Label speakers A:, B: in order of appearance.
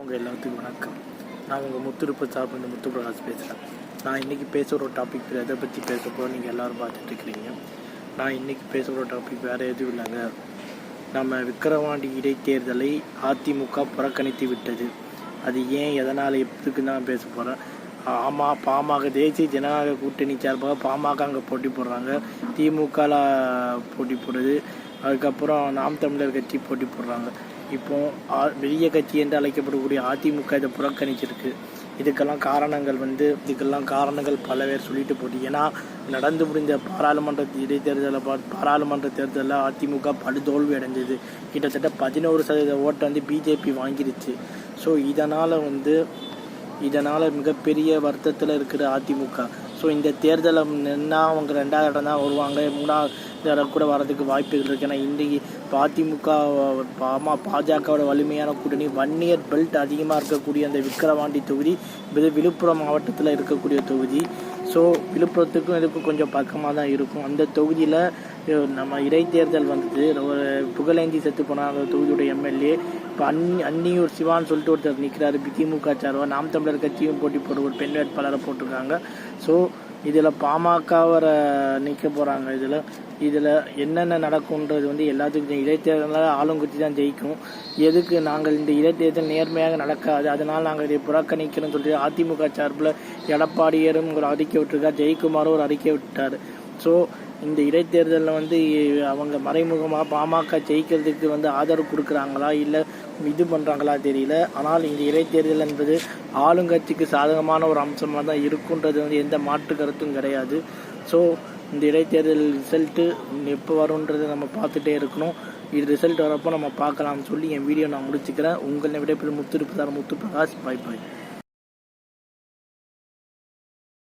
A: உங்கள் எல்லாத்துக்கும் வணக்கம். நான் உங்கள் முத்துருப்பு சார்பு முத்துப்பிரகாஷ் பேசுகிறேன் நான் இன்றைக்கி பேசுகிற ஒரு டாபிக் எதை பற்றி பேச போகிறோம் நீங்கள் எல்லோரும் பார்த்துட்டு இருக்கிறீங்க. நான் இன்றைக்கி பேசுகிற ஒரு டாபிக் வேறு எதுவும் இல்லைங்க. நம்ம விக்கிரவாண்டி இடைத்தேர்தலை அதிமுக புறக்கணித்து விட்டது. அது ஏன் எதனால் எதுக்கு நான் பேச போகிறேன் ஆமாம் பாமக தேசிய ஜனநாயக கூட்டணி சார்பாக பாமக அங்கே போட்டி போடுறாங்க. திமுகவில் போட்டி போடுறது அதுக்கப்புறம் நாம் தமிழர் கட்சி போட்டி போடுறாங்க. இப்போ வெளிய பெரிய கட்சி என்று அழைக்கப்படக்கூடிய அதிமுக இதை புறக்கணிச்சிருக்கு. இதுக்கெல்லாம் காரணங்கள் வந்து இதுக்கெல்லாம் காரணங்கள் பல பேர் சொல்லிட்டு போட்டு. ஏன்னா நடந்து முடிந்த பாராளுமன்ற இடைத்தேர்தலில் பா பாராளுமன்ற தேர்தலில் அதிமுக படுதோல்வி அடைஞ்சது. கிட்டத்தட்ட பதினோரு சதவீத ஓட்டை வந்து பிஜேபி வாங்கிருச்சு. ஸோ இதனால் வந்து இதனால் மிகப்பெரிய வருத்தத்தில் இருக்கிற அதிமுக. ஸோ இந்த தேர்தலை நின்னா அவங்க ரெண்டாவது இடம் தான் வருவாங்க. மூணாவது கூட வரதுக்கு வாய்ப்புகள் இருக்குது ஏன்னா இன்றைக்கி பாதிமுக அதிமுக பாமா பாஜகவோட வலிமையான கூட்டணி வன்னியர் பெல்ட் அதிகமாக இருக்கக்கூடிய அந்த விக்கிரவாண்டி தொகுதி இது விழுப்புரம் மாவட்டத்தில் இருக்கக்கூடிய தொகுதி. ஸோ விழுப்புரத்துக்கும் இதுக்கும் கொஞ்சம் பக்கமாக தான் இருக்கும். அந்த தொகுதியில் நம்ம இடைத்தேர்தல் வந்தது ஒரு புகழேந்தி செத்து போனால் அந்த தொகுதியோட எம்எல்ஏ இப்போ அன்னி அன்னியூர் சிவான்னு சொல்லிட்டு ஒருத்தர் நிற்கிறாரு திமுக சார்பாக. நாம் தமிழர் கட்சியும் போட்டி போட ஒரு பெண் வேட்பாளரை போட்டிருக்காங்க. ஸோ இதில் பாமகவரை நிற்க போகிறாங்க இதில் இதில் என்னென்ன நடக்கும்ன்றது வந்து எல்லாத்துக்கும் தெரியும். இடைத்தேர்தலில் ஆளுங்கட்சி தான் ஜெயிக்கும். எதுக்கு நாங்கள் இந்த இடைத்தேர்தல் நேர்மையாக நடக்காது அதனால் நாங்கள் இதை புறக்கணிக்கிறோம்னு சொல்லிட்டு அதிமுக சார்பில் எடப்பாடியரும் ஒரு அறிக்கை விட்டுருக்கார். ஜெயக்குமாரும் ஒரு அறிக்கை விட்டார். ஸோ இந்த இடைத்தேர்தலில் வந்து அவங்க மறைமுகமாக பாமக ஜெயிக்கிறதுக்கு வந்து ஆதரவு கொடுக்குறாங்களா? இல்லை இது பண்ணுறாங்களா தெரியல. ஆனால் இந்த இடைத்தேர்தல் என்பது ஆளுங்கட்சிக்கு சாதகமான ஒரு அம்சமாக தான் இருக்குன்றது வந்து எந்த மாற்று கருத்தும் கிடையாது. ஸோ இந்த இடைத்தேர்தல் ரிசல்ட்டு எப்போ வரும்ன்றதை நம்ம பார்த்துட்டே இருக்கணும். இது ரிசல்ட் வரப்போ நம்ம பார்க்கலாம்னு சொல்லி என் வீடியோ நான் முடிச்சுக்கிறேன். உங்களை விடைபெறும் முத்து இருப்பதார் முத்து பிரகாஷ் பாய் பாய்.